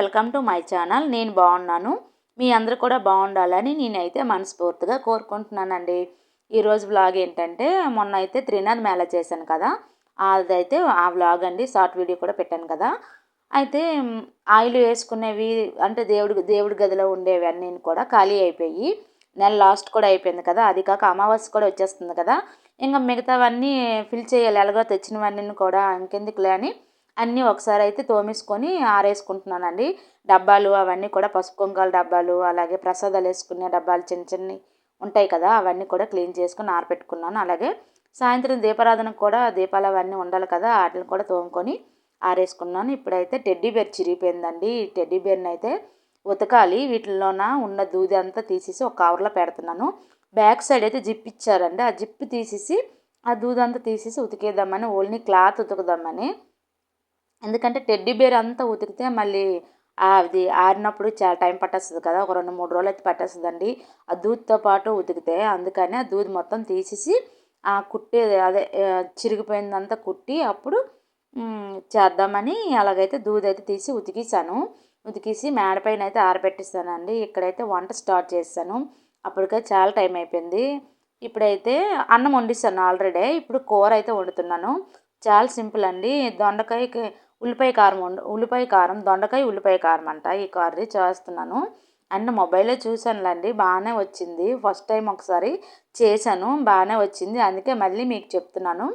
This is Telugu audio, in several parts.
Welcome to my channel. నేను బాగున్నాను. మీ అందరూ కూడా బాగుండాలని నేనైతే మనస్ఫూర్తిగా కోరుకుంటున్నానండి. ఈరోజు వ్లాగ్ ఏంటంటే మొన్న అయితే త్రినాథ్ మేళా చేశాను కదా. అదైతే ఆ వ్లాగ్ అండి షార్ట్ వీడియో కూడా పెట్టాను కదా. అయితే ఆయిల్ వేసుకునేవి అంటే దేవుడి దేవుడి గదిలో ఉండేవి అన్నీ కూడా ఖాళీ అయిపోయి నెల లాస్ట్ కూడా అయిపోయింది కదా. అది కాక అమావాస్య కూడా వచ్చేస్తుంది కదా. ఇంకా మిగతావన్నీ ఫిల్ చేయాలి. ఎలాగో తెచ్చినవన్నీ కూడా ఇంకెందుకులే అని అన్నీ ఒకసారి అయితే తోమేసుకొని ఆరేసుకుంటున్నానండి. డబ్బాలు అవన్నీ కూడా పసుపు కుంకాల డబ్బాలు అలాగే ప్రసాదాలు వేసుకునే డబ్బాలు చిన్న చిన్నవి ఉంటాయి కదా అవన్నీ కూడా క్లీన్ చేసుకుని ఆరపెట్టుకున్నాను. అలాగే సాయంత్రం దీపారాధనకు కూడా దీపాలు అవన్నీ ఉండాలి కదా వాటిని కూడా తోముకొని ఆరేసుకున్నాను. ఇప్పుడైతే టెడ్డీ బేర్ చిరిగిపోయిందండి. ఈ టెడ్డీ బేర్ని అయితే ఉతకాలి. వీటిల్లోన ఉన్న దూది అంతా తీసేసి ఒక కవర్లో పెడుతున్నాను. బ్యాక్ సైడ్ అయితే జిప్ ఇచ్చారండి. ఆ జిప్ తీసేసి ఆ దూదంతా తీసేసి ఉతికేద్దామని ఓన్లీ క్లాత్ ఉతుకుదామని ఎందుకంటే టెడ్డీ బేర్ అంతా ఉతికితే మళ్ళీ అది ఆరినప్పుడు చాలా టైం పట్టేస్తుంది కదా ఒక రెండు మూడు రోజులు అయితే పట్టేస్తుందండి. ఆ దూద్తో పాటు ఉతికితే అందుకని ఆ దూద్ మొత్తం తీసేసి ఆ కుట్టి అదే చిరిగిపోయిందంతా కుట్టి అప్పుడు చేద్దామని అలాగైతే దూది అయితే తీసి ఉతికేసాను ఉతికేసి మేడపైన అయితే ఆరబెట్టిస్తానండి. ఇక్కడైతే వంట స్టార్ట్ చేస్తాను. అప్పటికే చాలా టైం అయిపోయింది. ఇప్పుడైతే అన్నం వండిస్తాను ఆల్రెడీ. ఇప్పుడు కూర అయితే వండుతున్నాను. చాలా సింపుల్ అండి. దొండకాయకి ఉల్లిపాయ కారం ఉల్లిపాయ కారం దొండకాయ ఉల్లిపాయ కారం అంట ఈ కర్రీ చేస్తున్నాను. అండ్ మొబైల్లో చూశానులేండి బాగానే వచ్చింది. ఫస్ట్ టైం ఒకసారి చేశాను బాగానే వచ్చింది. అందుకే మళ్ళీ మీకు చెప్తున్నాను.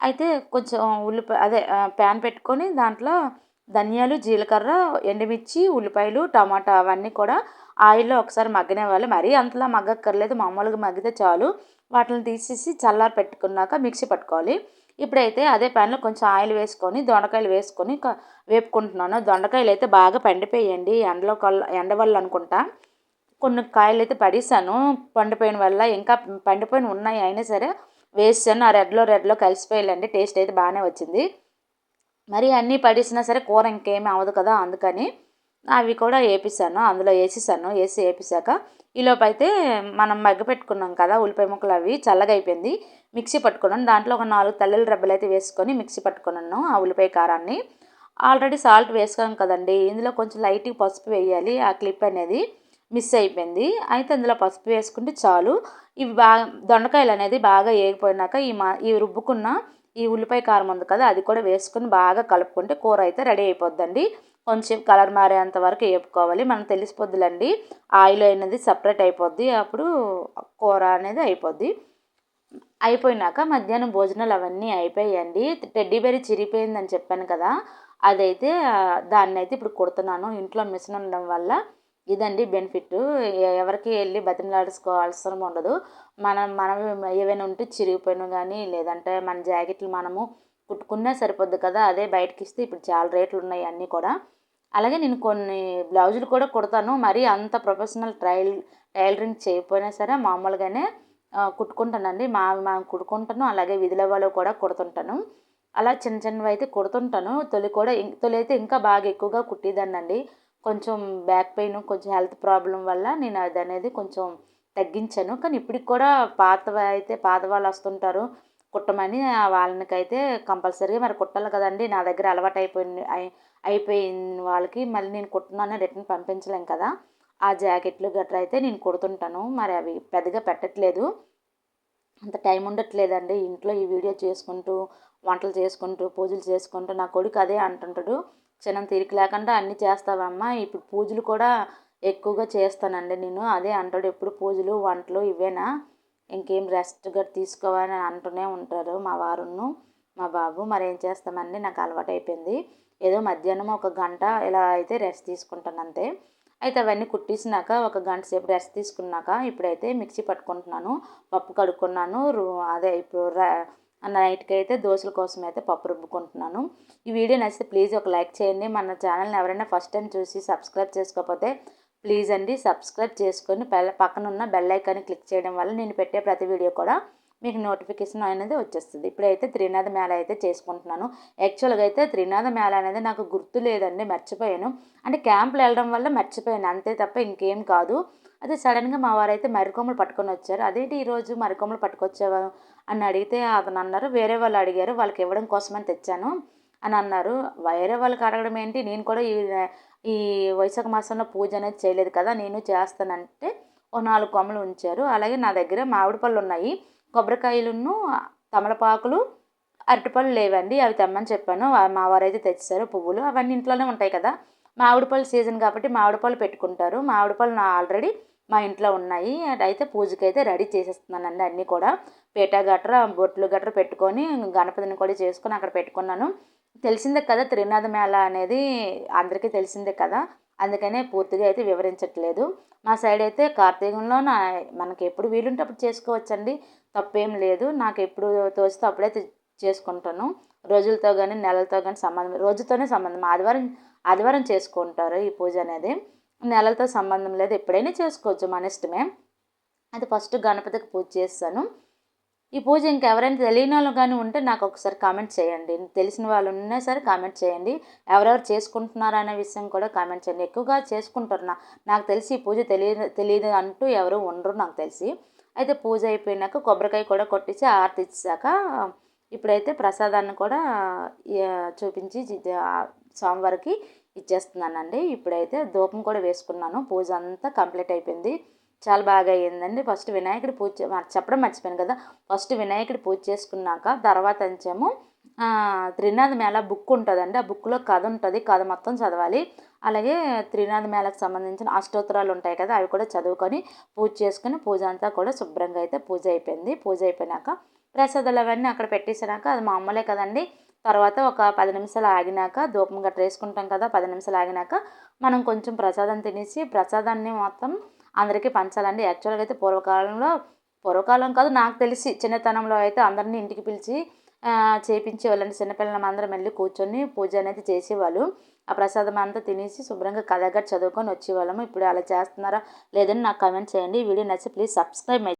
అయితే కొంచెం ఉల్లిపాయ అదే ప్యాన్ పెట్టుకొని దాంట్లో ధనియాలు జీలకర్ర ఎండుమిర్చి ఉల్లిపాయలు టమాటా అవన్నీ కూడా ఆయిల్లో ఒకసారి మగ్గనివ్వాలి. మరీ అంతలా మగ్గక్కర్లేదు. మామూలుగా మగ్గితే చాలు. వాటిని తీసేసి చల్లారి పెట్టుకున్నాక మిక్సీ పట్టుకోవాలి. ఇప్పుడైతే అదే ప్యాన్లో కొంచెం ఆయిల్ వేసుకొని దొండకాయలు వేసుకొని వేపుకుంటున్నాను. దొండకాయలు అయితే బాగా పండిపోయండి. ఎండలో కల్ ఎండ వల్ల అనుకుంటా కొన్ని కాయలు అయితే పడేసాను. పండిపోయిన వల్ల ఇంకా పండిపోయిన ఉన్నాయి. అయినా సరే వేసాను. ఆ రెడ్లో రెడ్లో కలిసిపోయాలండి. టేస్ట్ అయితే బాగానే వచ్చింది. మరి అన్నీ పడేసినా సరే కూర ఇంకేమీ అవ్వదు కదా అందుకని అవి కూడా వేపిస్తాను అందులో వేసేసాను వేసి వేపిసాక ఈలోపు అయితే మనం మగ్గ పెట్టుకున్నాం కదా ఉల్లిపాయ ముక్కలు అవి చల్లగా అయిపోయింది మిక్సీ పట్టుకున్నాను. దాంట్లో ఒక నాలుగు తల్లెల రబ్బలు అయితే వేసుకొని మిక్సీ పట్టుకున్నాను ఆ ఉల్లిపాయ కారాన్ని. ఆల్రెడీ సాల్ట్ వేసుకున్నాం కదండి ఇందులో కొంచెం లైట్గా పసుపు వేయాలి. ఆ క్లిప్ అనేది మిస్ అయిపోయింది. అయితే అందులో పసుపు వేసుకుంటే చాలు. ఇవి బాగా దొండకాయలు అనేది బాగా వేగిపోయినాక ఈ మా ఈ రుబ్బుకున్న ఈ ఉల్లిపాయ కారం ఉంది కదా అది కూడా వేసుకుని బాగా కలుపుకుంటే కూర అయితే రెడీ అయిపోద్దండి. కొంచెం కలర్ మారేంత వరకు వేపుకోవాలి. మనం తెలిసిపోద్దులండి. ఆయిల్ అనేది సపరేట్ అయిపోద్ది. అప్పుడు కూర అనేది అయిపోద్ది. అయిపోయినాక మధ్యాహ్నం భోజనాలు అవన్నీ అయిపోయాయండి. టెడ్డీ బెర్రీ చిరిగిపోయిందని చెప్పాను కదా. అదైతే దాన్ని అయితే ఇప్పుడు కుడుతున్నాను. ఇంట్లో మిషన్ ఉండడం వల్ల ఇదండి బెనిఫిట్. ఎవరికి వెళ్ళి బతిమలాడుకోవాల్సిన ఉండదు. మనం మనం ఏవైనా ఉంటే చిరిగిపోయినా కానీ లేదంటే మన జాకెట్లు మనము కుట్టుకున్నా సరిపోద్ది కదా. అదే బయటకి ఇస్తే ఇప్పుడు చాలా రేట్లు ఉన్నాయి అన్నీ కూడా. అలాగే నేను కొన్ని బ్లౌజులు కూడా కుడతాను. మరీ అంత ప్రొఫెషనల్ ట్రైల్ టైలరింగ్ చేయకపోయినా సరే మామూలుగానే కుట్టుకుంటానండి. మా మా కుట్టుకుంటాను అలాగే విధుల కూడా కుడుతుంటాను. అలా చిన్న చిన్నవి అయితే కుడుతుంటాను. తొలి కూడా తొలి అయితే ఇంకా బాగా ఎక్కువగా కుట్టేదాన్నండి. కొంచెం బ్యాక్ పెయిన్ కొంచెం హెల్త్ ప్రాబ్లం వల్ల నేను అది అనేది కొంచెం తగ్గించాను. కానీ ఇప్పటికి కూడా పాత అయితే పాత వాళ్ళు వస్తుంటారు. కుట్టమని వాళ్ళనికైతే కంపల్సరీగా మరి కుట్టాలి కదండి. నా దగ్గర అలవాటు అయిపోయింది అయిపోయిన వాళ్ళకి మళ్ళీ నేను కుట్టినానే రిటర్న్ పంపించలేం కదా. ఆ జాకెట్లు గట్రా అయితే నేను కుడుతుంటాను. మరి అవి పెద్దగా పెట్టట్లేదు. అంత టైం ఉండట్లేదండి. ఇంట్లో ఈ వీడియో చేసుకుంటూ వంటలు చేసుకుంటూ పూజలు చేసుకుంటూ నా కొడుకు అదే అంటుంటాడు. క్షణం తీరిక లేకుండా అన్నీ చేస్తావమ్మా. ఇప్పుడు పూజలు కూడా ఎక్కువగా చేస్తానండి నేను. అదే అంటాడు. ఎప్పుడు పూజలు వంటలు ఇవేనా? ఇంకేం రెస్ట్గా తీసుకోవాలని అంటూనే ఉంటారు మా వారును మా బాబు. మరి ఏం చేస్తామండి? నాకు అలవాటు అయిపోయింది ఏదో మధ్యాహ్నం ఒక గంట ఇలా అయితే రెస్ట్ తీసుకుంటాను అంతే. అయితే అవన్నీ కుట్టేసినాక ఒక గంట సేపు రెస్ట్ తీసుకున్నాక ఇప్పుడైతే మిక్సీ పట్టుకుంటున్నాను. పప్పు కడుక్కున్నాను. అదే ఇప్పుడు నైట్కి అయితే దోశల కోసం అయితే పప్పు రుబ్బుకుంటున్నాను. ఈ వీడియో నచ్చితే ప్లీజ్ ఒక లైక్ చేయండి. మన ఛానల్ని ఎవరైనా ఫస్ట్ టైం చూసి సబ్స్క్రైబ్ చేసుకోకపోతే ప్లీజ్ అండి సబ్స్క్రైబ్ చేసుకొని పక్కన ఉన్న బెల్ ఐకాన్ని క్లిక్ చేయడం వల్ల నేను పెట్టే ప్రతి వీడియో కూడా మీకు నోటిఫికేషన్ అనేది వచ్చేస్తుంది. ఇప్పుడైతే త్రినాథ మేళ అయితే చేసుకుంటున్నాను. యాక్చువల్గా అయితే త్రినాథ మేళ అనేది నాకు గుర్తు లేదండి మర్చిపోయాను. అంటే క్యాంపులు వెళ్ళడం వల్ల మర్చిపోయాను అంతే తప్ప ఇంకేం కాదు. అదే సడన్గా మా వారైతే మరికొమ్మలు పట్టుకొని వచ్చారు. అదేంటి ఈరోజు మరికొమ్మలు పట్టుకొచ్చావా? అని అడిగితే అతను అన్నారు వేరే వాళ్ళు అడిగారు వాళ్ళకి ఇవ్వడం కోసమని తెచ్చాను. అని అన్నారు. వేరే వాళ్ళకి అడగడం ఏంటి? నేను కూడా ఈ ఈ వైశాఖ మాసంలో పూజ అనేది చేయలేదు కదా నేను చేస్తానంటే ఓ నాలుగు కొమ్మలు ఉంచారు. అలాగే నా దగ్గర మామిడి పళ్ళు ఉన్నాయి. కొబ్బరికాయలును తమలపాకులు అరటిపళ్ళు లేవండి. అవి తెమ్మని చెప్పాను. మా వారైతే తెచ్చారు పువ్వులు. అవన్నీ ఇంట్లోనే ఉంటాయి కదా. మామిడిపళ్ళు సీజన్ కాబట్టి మామిడిపళ్ళు పెట్టుకుంటారు. మామిడిపళ్ళు నా ఆల్రెడీ మా ఇంట్లో ఉన్నాయి. అయితే పూజకి అయితే రెడీ చేసేస్తున్నానండి అన్నీ కూడా. పీట గట్ర బొట్లు గట్ర పెట్టుకొని గణపతిని కూడా చేసుకొని అక్కడ పెట్టుకున్నాను. తెలిసిందే కదా త్రినాథ మేళ అనేది అందరికీ తెలిసిందే కదా. అందుకనే పూర్తిగా అయితే వివరించట్లేదు. మా సైడ్ అయితే కార్తీకంలో నా మనకి ఎప్పుడు వీలుంటే అప్పుడు చేసుకోవచ్చండి. తప్పేం లేదు. నాకు ఎప్పుడు తోస్తే అప్పుడైతే చేసుకుంటాను. రోజులతో కానీ నెలలతో కానీ సంబంధం రోజుతోనే సంబంధం. ఆదివారం ఆదివారం చేసుకుంటారు ఈ పూజ అనేది. నెలలతో సంబంధం లేదు. ఎప్పుడైనా చేసుకోవచ్చు మన ఇష్టమే. అది ఫస్ట్ గణపతికి పూజ చేస్తాను. ఈ పూజ ఇంకెవరైనా తెలియని వాళ్ళు కానీ ఉంటే నాకు ఒకసారి కామెంట్ చేయండి. తెలిసిన వాళ్ళు ఉన్నా సరే కామెంట్ చేయండి. ఎవరెవరు చేసుకుంటున్నారు అనే విషయం కూడా కామెంట్ చేయండి. ఎక్కువగా చేసుకుంటారు. నాకు తెలిసి ఈ పూజ తెలియదు తెలియదు అంటూ ఎవరు ఉండరు నాకు తెలిసి. అయితే పూజ అయిపోయినాక కొబ్బరికాయ కూడా కొట్టించి ఆరతి ఇచ్చాక ఇప్పుడైతే ప్రసాదాన్ని కూడా చూపించి స్వామివారికి ఇచ్చేస్తున్నానండి. ఇప్పుడైతే ధూపం కూడా వేసుకున్నాను. పూజ అంతా కంప్లీట్ అయిపోయింది. చాలా బాగా అయ్యిందండి. ఫస్ట్ వినాయకుడి పూజ చెప్పడం మర్చిపోయాను కదా. ఫస్ట్ వినాయకుడి పూజ చేసుకున్నాక తర్వాత అంచేమో త్రినాథ మేళ బుక్ ఉంటుందండి. ఆ బుక్లో కథ ఉంటుంది. కథ మొత్తం చదవాలి. అలాగే త్రినాథ మేళకు సంబంధించిన అష్టోత్తరాలు ఉంటాయి కదా అవి కూడా చదువుకొని పూజ చేసుకుని పూజ అంతా కూడా శుభ్రంగా అయితే పూజ అయిపోయింది. పూజ అయిపోయినాక ప్రసాదాలు అవన్నీ అక్కడ పెట్టేసినాక అది మామూలే కదండి. తర్వాత ఒక పది నిమిషాలు ఆగినాక ధూపం గట్ర వేసుకుంటాం కదా పది నిమిషాలు ఆగినాక మనం కొంచెం ప్రసాదం తినేసి ప్రసాదాన్ని మొత్తం అందరికీ పంచాలండి. యాక్చువల్గా అయితే పూర్వకాలంలో పూర్వకాలం కాదు నాకు తెలిసి చిన్నతనంలో అయితే అందరినీ ఇంటికి పిలిచి చేపించేవాళ్ళండి చిన్నపిల్లలం అందరం వెళ్ళి కూర్చొని పూజ అనేది చేసేవాళ్ళు. ఆ ప్రసాదం అంతా తినేసి శుభ్రంగా కథగా చదువుకొని వచ్చేవాళ్ళము. ఇప్పుడు అలా చేస్తున్నారా లేదని నాకు కమెంట్ చేయండి. వీడియో నచ్చి ప్లీజ్ సబ్స్క్రైబ్